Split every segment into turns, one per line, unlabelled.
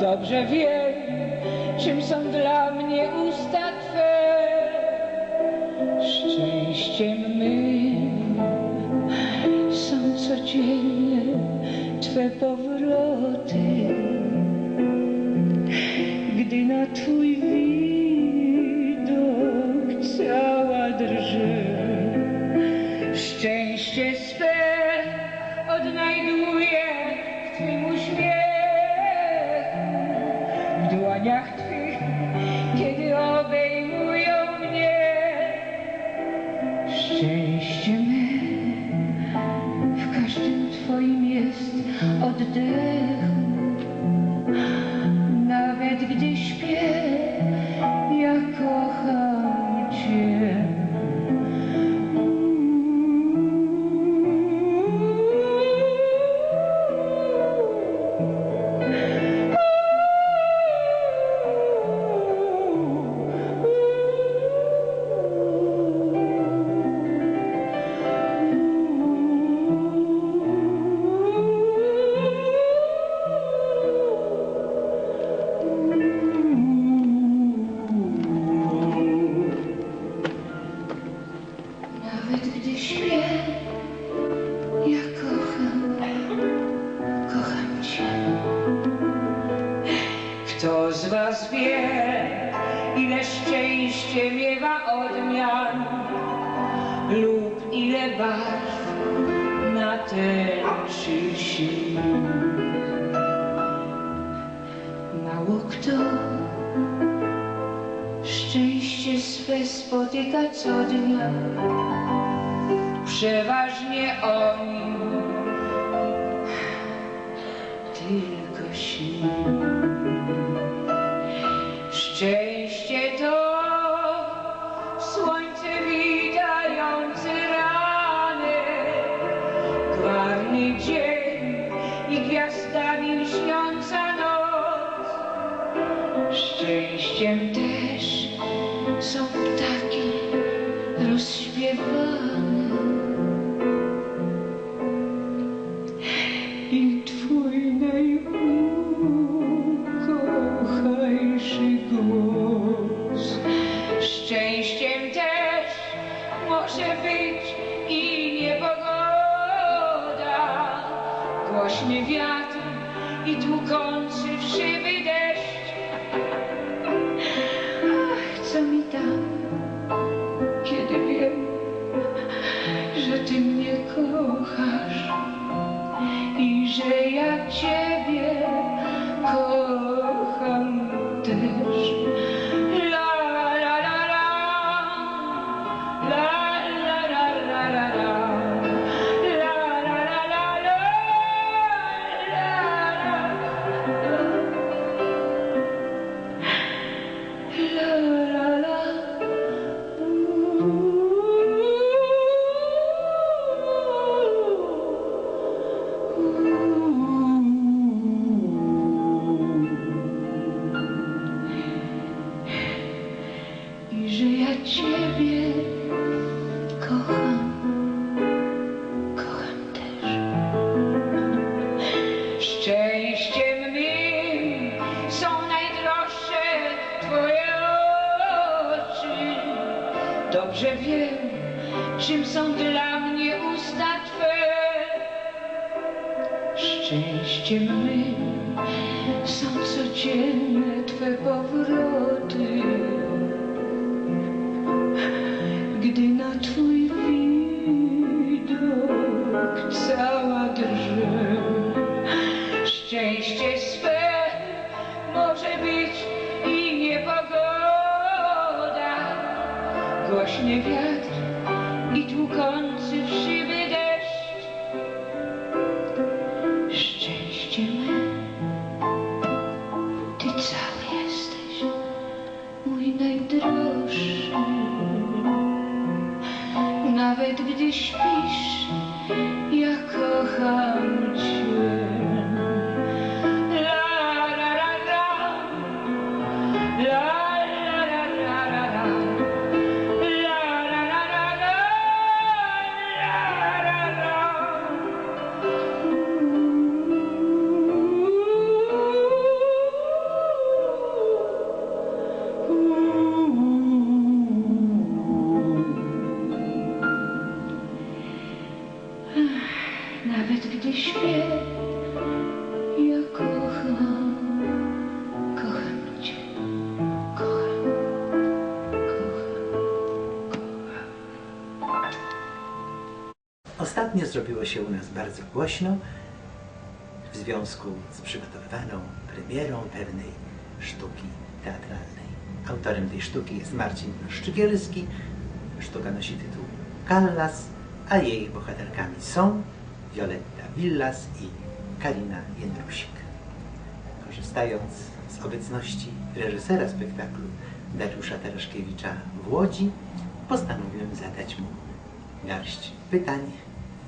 Dobrze wiem, czym są dla mnie usta Twe. Szczęściem my są codzienne Twe powody. ile szczęście miewa odmian lub ile barw na tęczy się. Mało kto szczęście swe spotyka co dnia, przeważnie o nim tylko śni. są ptaki rozśpiewane. love. Są dla mnie usta Twe? Szczęściem my są codzienne Twe powroty.
Się u nas bardzo głośno w związku z przygotowywaną premierą pewnej sztuki teatralnej. Autorem tej sztuki jest Marcin Szczygielski. Sztuka nosi tytuł Callas, a jej bohaterkami są Violetta Villas i Karina Jędrusik. Korzystając z obecności reżysera spektaklu Dariusza Tereszkiewicza w Łodzi, postanowiłem zadać mu garść pytań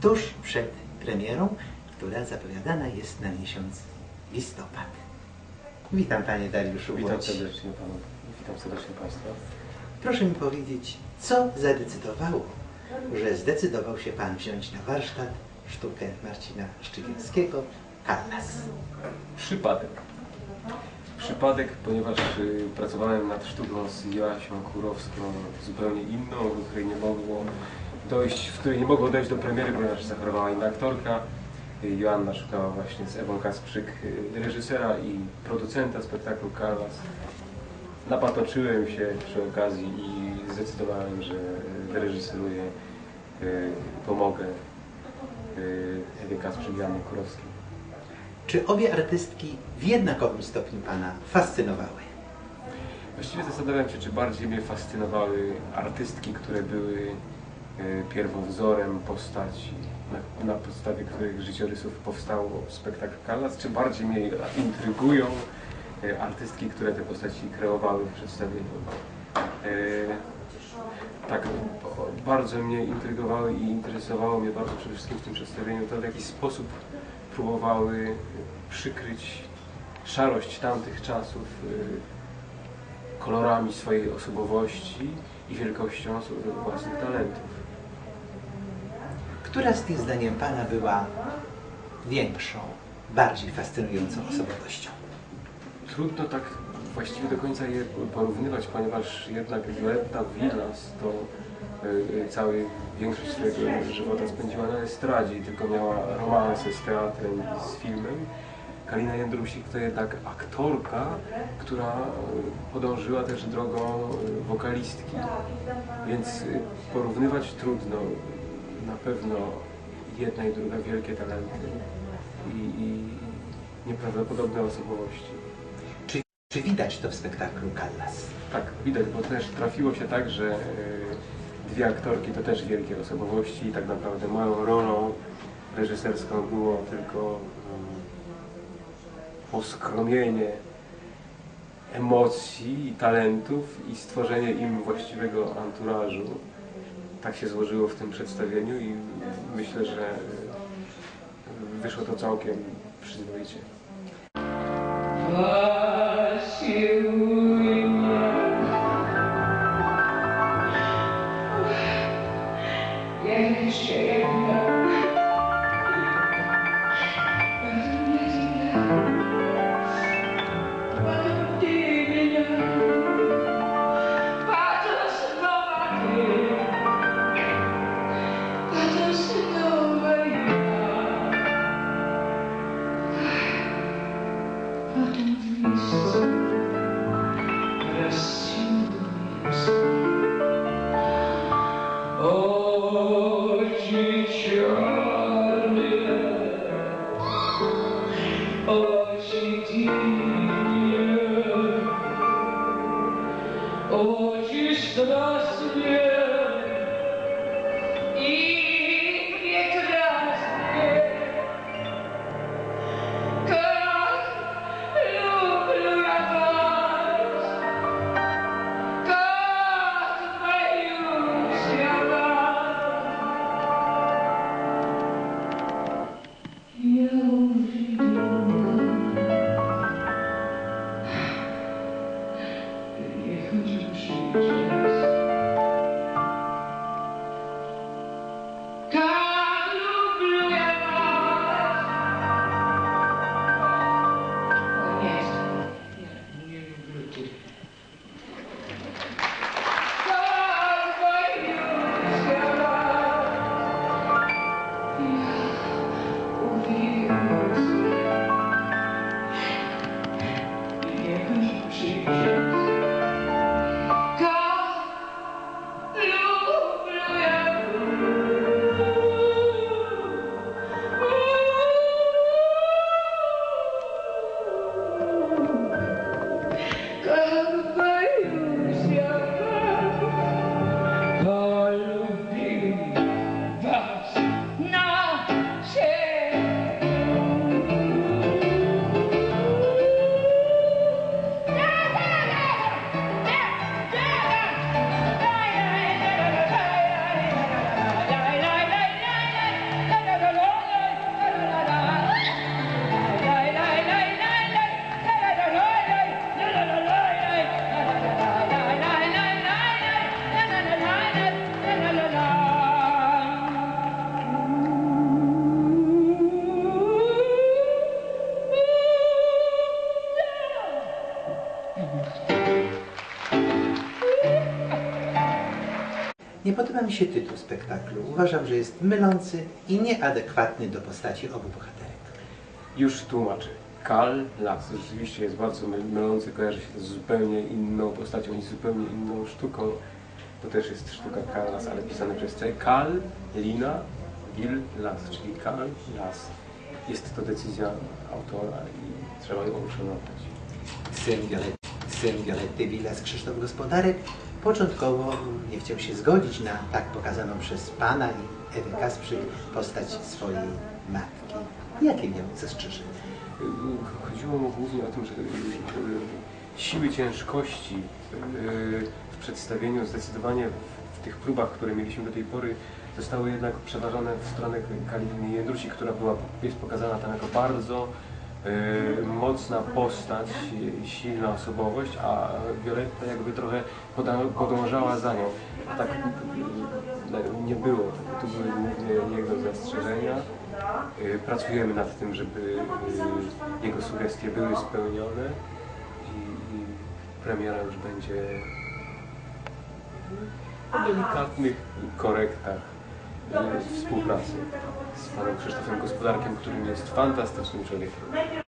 tuż przed premierą, która zapowiadana jest na miesiąc listopad. Witam Panie Dariuszu
Witam
Łodzi.
serdecznie Panów, witam serdecznie Państwa.
Proszę mi powiedzieć, co zadecydowało, że zdecydował się Pan wziąć na warsztat sztukę Marcina Szczygielskiego Callas.
Przypadek. Przypadek, ponieważ y, pracowałem nad sztuką z Joasią Kurowską, zupełnie inną, do której nie mogło dojść, w której nie mogło dojść do premiery, ponieważ zachorowała inna aktorka. Y, Joanna szukała właśnie z Ewą Kasprzyk y, reżysera i producenta spektaklu Callas. Napatoczyłem się przy okazji i zdecydowałem, że y, wyreżyseruję, y, pomogę Ewie Kasprzyk i Joannie Kurowskiej.
Czy obie artystki w jednakowym stopniu Pana fascynowały?
Właściwie zastanawiam się, czy bardziej mnie fascynowały artystki, które były pierwowzorem postaci, na, na podstawie których życiorysów powstało spektakl Callas, czy bardziej mnie intrygują e, artystki, które te postaci kreowały w przedstawieniu. E, Tak, bardzo mnie intrygowały i interesowało mnie bardzo przede wszystkim w tym przedstawieniu to, w jaki sposób próbowały przykryć szarość tamtych czasów e, kolorami swojej osobowości i wielkością własnych talentów.
Która z tych zdaniem Pana była większą, bardziej fascynującą osobowością?
Trudno tak właściwie do końca je porównywać, ponieważ jednak Violetta Villas to y, całą większość swojego żywota spędziła na estradzie tylko miała romanse z teatrem i z filmem. Kalina Jędrusik to jednak aktorka, która y, podążyła też drogą wokalistki. Więc porównywać trudno. Na pewno jedna i druga wielkie talenty i, i nieprawdopodobne osobowości.
Czy, czy widać to w spektaklu Callas?
Tak, widać, bo też trafiło się tak, że e, dwie aktorki to też wielkie osobowości i tak naprawdę moją rolą reżyserską było tylko mm, poskromienie emocji i talentów i stworzenie im właściwego anturażu. Tak się złożyło w tym przedstawieniu i myślę, że wyszło to całkiem przyzwoicie.
лишь до
света. Podoba mi się tytuł spektaklu. Uważam, że jest mylący i nieadekwatny do postaci obu bohaterek.
Już tłumaczę. Kal Las rzeczywiście jest bardzo my- mylący, kojarzy się z zupełnie inną postacią i zupełnie inną sztuką. To też jest sztuka Kal Las, ale pisane przez C. Kal, Lina, Gil, Las, czyli Kal, Las. Jest to decyzja autora i trzeba ją uszanować.
Syn Violetty, Violetty Villas, Krzysztof Gospodarek, początkowo nie chciał się zgodzić na tak pokazaną przez pana i Ewę Kasprzyk postać swojej matki. Jakie miał zastrzeżenia?
Chodziło mu głównie o tym, że siły ciężkości y, w przedstawieniu zdecydowanie w- tych próbach, które mieliśmy do tej pory, zostały jednak przeważone w stronę Kaliny Jędrusi, która była, jest pokazana tam jako bardzo mocna postać, y, silna osobowość, a Violetta jakby trochę podążała za nią. Tak y, nie było. To były głównie jego zastrzeżenia. Y, Pracujemy nad tym, żeby y, jego sugestie były spełnione i, premiera już będzie po delikatnych korektach y, współpracy z panem Krzysztofem Gospodarkiem, którym jest fantastycznym człowiekiem.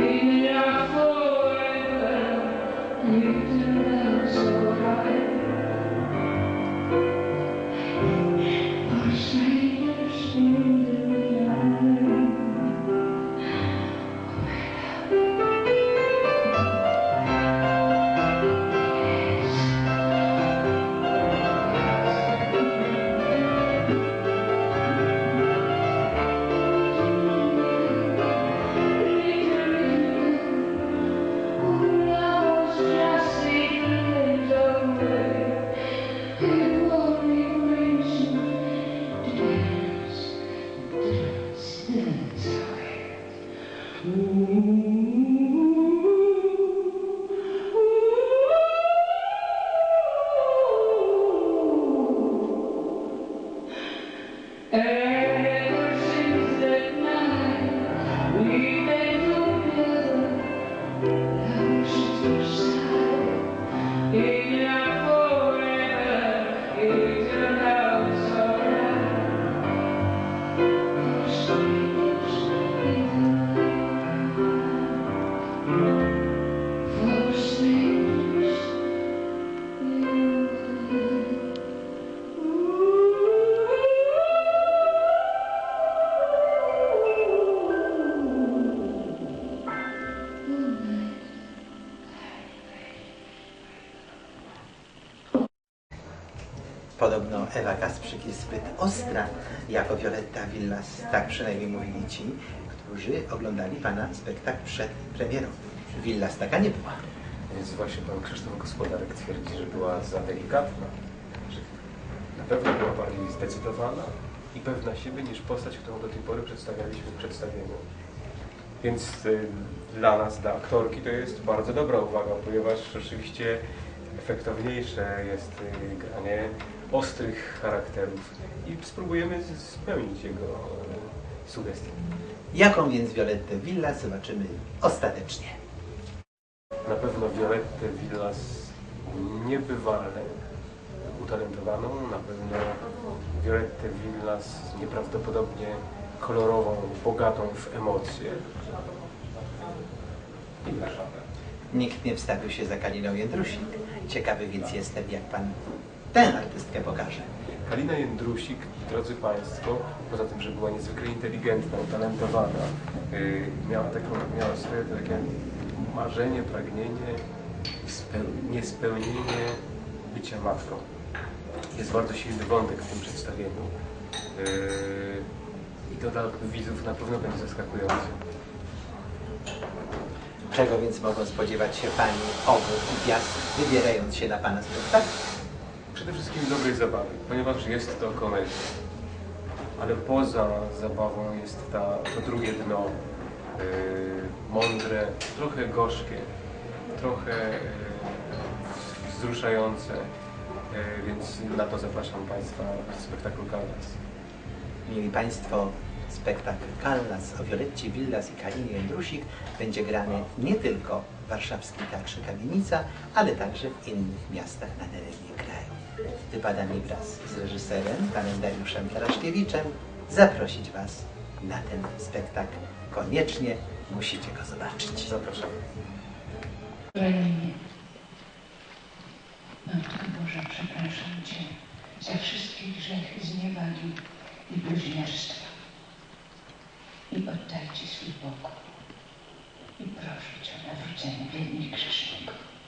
be
Podobno Ewa Kasprzyk jest zbyt ostra jako Violetta Villas. Tak przynajmniej mówili ci, którzy oglądali pana spektakl przed premierą. Villas taka nie była.
Więc właśnie pan Krzysztof Gospodarek twierdzi, że była za delikatna, że na pewno była bardziej zdecydowana i pewna siebie niż postać, którą do tej pory przedstawialiśmy w przedstawieniu. Więc y, dla nas, dla aktorki, to jest bardzo dobra uwaga, ponieważ rzeczywiście efektowniejsze jest y, granie ostrych charakterów i spróbujemy spełnić jego y, sugestie.
Jaką więc Violettę Villas zobaczymy ostatecznie.
Na pewno Violette Villas niebywale utalentowaną, na pewno Violettę Villas nieprawdopodobnie kolorową, bogatą w emocje. I.
Nikt nie wstawił się za Kaliną Jędrusik. Ciekawy więc jestem, jak pan tę artystkę pokaże.
Kalina Jędrusik, drodzy Państwo, poza tym, że była niezwykle inteligentna, utalentowana, yy, miała, taką, miała swoje takie marzenie, pragnienie, speł- niespełnienie bycia matką. Jest bardzo silny wątek w tym przedstawieniu yy, i to dla widzów na pewno będzie zaskakujące.
Czego więc mogą spodziewać się pani obu gwiazd, wybierając się na pana spektakl?
Przede wszystkim dobrej zabawy, ponieważ jest to komedia. Ale poza zabawą jest ta, to drugie dno, yy, mądre, trochę gorzkie, trochę yy, wzruszające, yy, więc na to zapraszam Państwa w spektaklu Kaldas.
Mieli Państwo, spektakl Callas o Violetcie Villas i Kalinie Jędrusik będzie grany nie tylko w warszawskim Teatrze Kamienica, ale także w innych miastach na terenie kraju. Wypada mi wraz z reżyserem, panem Dariuszem Taraszkiewiczem, zaprosić Was na ten spektakl. Koniecznie musicie go zobaczyć.
Zapraszam.
Ukrainie. Matko Boża, przepraszam Cię za wszystkie grzechy, zniewagi i bluźnierstwa. I oddaj Ci swój pokój. I proszę Cię o nawrócenie biednych grzeszników.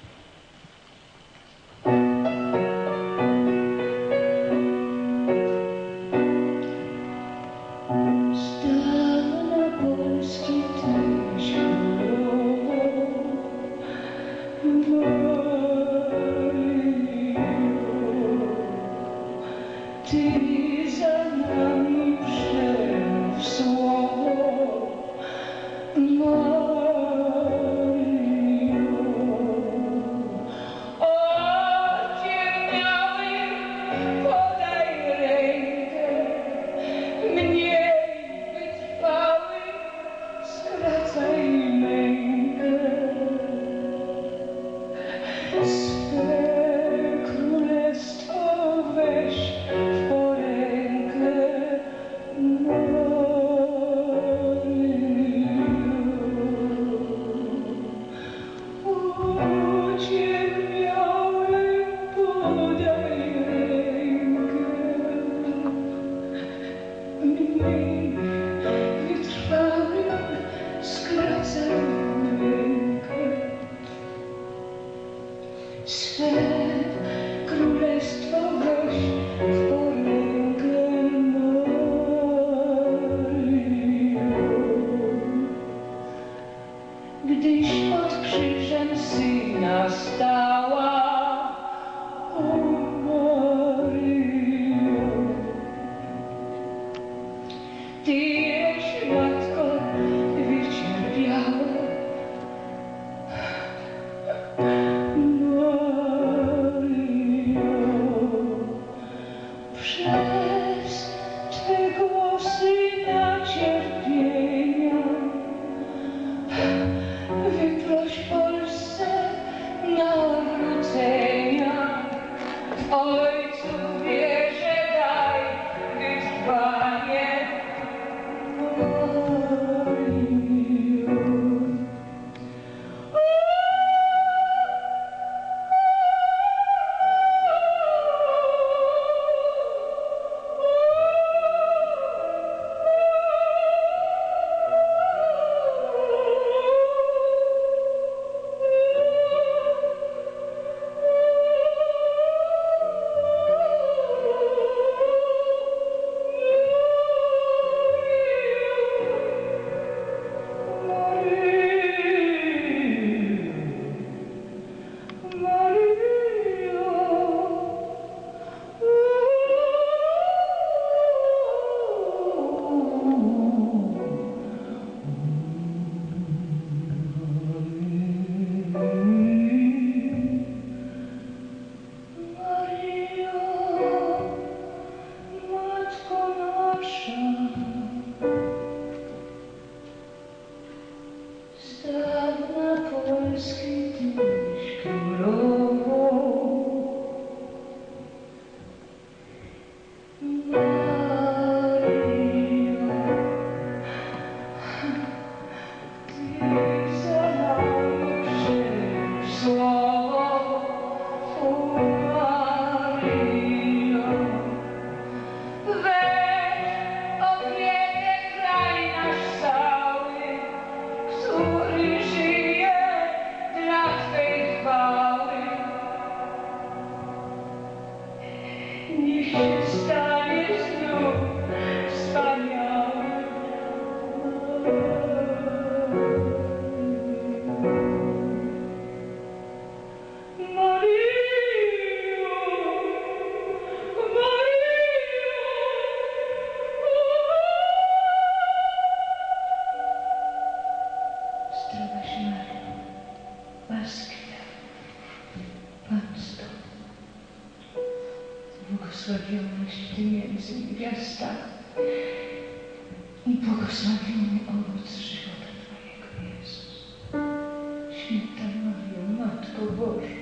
Matko